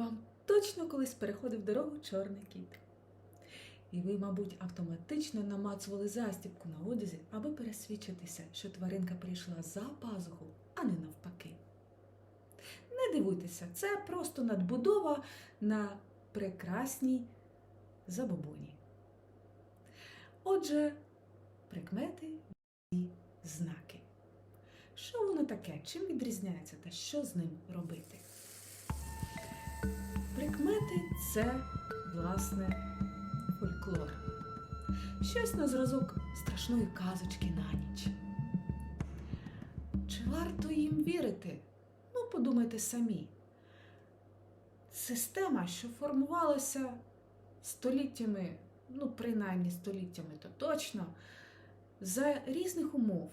Вам точно колись переходив дорогу чорний кіт. І ви, мабуть, автоматично намацували застібку на одязі, аби пересвідчитися, що тваринка прийшла за пазуху, а не навпаки. Не дивуйтеся, це просто надбудова на прекрасній забобоні. Отже, прикмети і знаки. Що воно таке? Чим відрізняється та що з ним робити? Прикмети це, власне, фольклор. Щось на зразок страшної казочки на ніч. Чи варто їм вірити? Ну, подумайте самі. Система, що формувалася століттями, ну, принаймні століттями, то точно, за різних умов,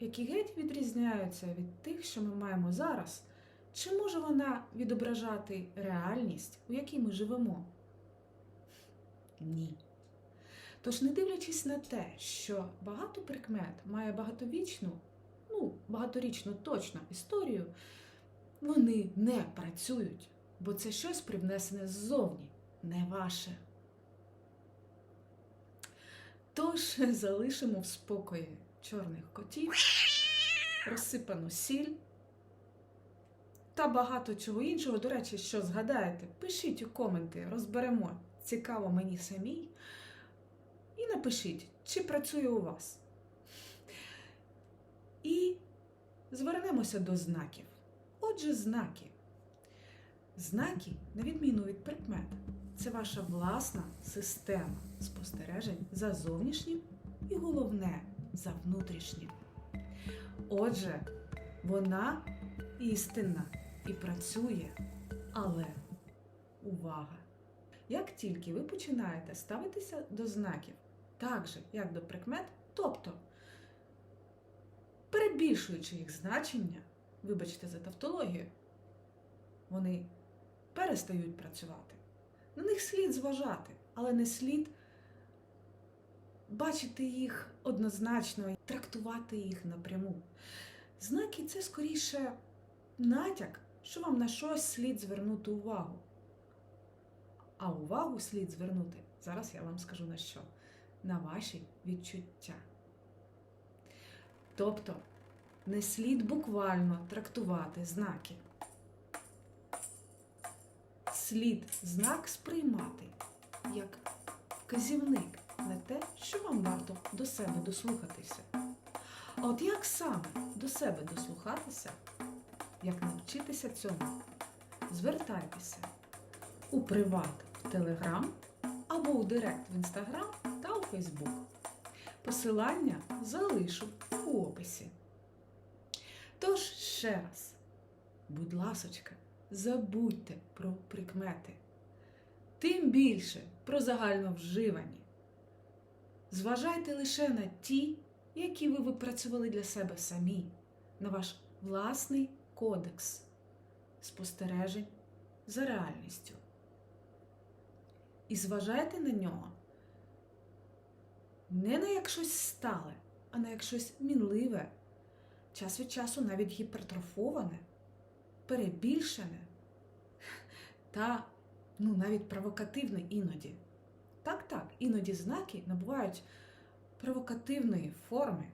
які геть відрізняються від тих, що ми маємо зараз, чи може вона відображати реальність, у якій ми живемо? Ні. Тож, не дивлячись на те, що багато прикмет має багатовічну, ну, багаторічну точно історію, вони не працюють, бо це щось привнесене ззовні, не ваше. Тож залишимо в спокої чорних котів, розсипану сіль та багато чого іншого. До речі, що згадаєте, пишіть у коменти, розберемо. Цікаво мені самій. І напишіть, чи працює у вас. І звернемося до знаків. Отже, знаки. Знаки, на відміну від прикмет, це ваша власна система спостережень за зовнішнім і головне за внутрішнім. Отже, вона істинна і працює, але увага! Як тільки ви починаєте ставитися до знаків так же, як до прикмет, тобто перебільшуючи їх значення, вибачте за тавтологію, вони перестають працювати. На них слід зважати, але не слід бачити їх однозначно і трактувати їх напряму. Знаки це скоріше натяк, що вам на щось слід звернути увагу. А увагу слід звернути, зараз я вам скажу на що, на ваші відчуття. Тобто не слід буквально трактувати знаки. Слід знак сприймати як вказівник на те, що вам варто до себе дослухатися. А от як саме до себе дослухатися, як навчитися цьому, звертайтеся у приват в Телеграм або у Директ в Інстаграм та у Фейсбук. Посилання залишу у описі. Тож ще раз, будь ласочка, забудьте про прикмети, тим більше про загальновживані. Зважайте лише на ті, які ви випрацювали для себе самі, на ваш власний кодекс спостережень за реальністю. І зважайте на нього не на як щось стале, а на як щось мінливе, час від часу навіть гіпертрофоване, перебільшене та ну, навіть провокативне іноді. Так, так, іноді знаки набувають провокативної форми.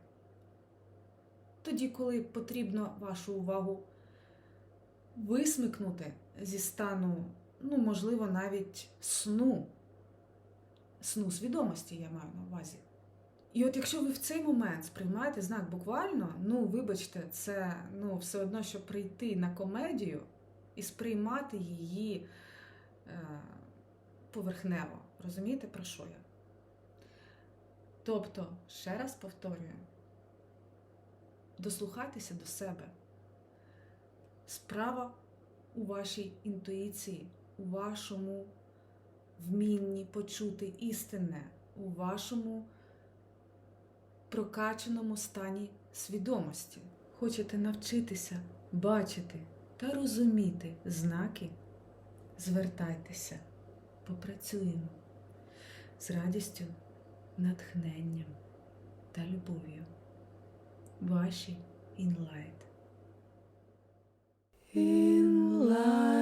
Тоді, коли потрібно вашу увагу висмикнути зі стану, ну, можливо, навіть сну, сну свідомості, я маю на увазі. І от якщо ви в цей момент сприймаєте знак буквально, ну, вибачте, це ну, все одно, що прийти на комедію і сприймати її е, поверхнево. Розумієте, про що я? Тобто, ще раз повторюю, дослухайтеся до себе. Справа у вашій інтуїції, у вашому вмінні почути істинне, у вашому прокачаному стані свідомості. Хочете навчитися бачити та розуміти знаки? Звертайтеся, попрацюємо з радістю, натхненням та любов'ю. Ваші інлайт. in life.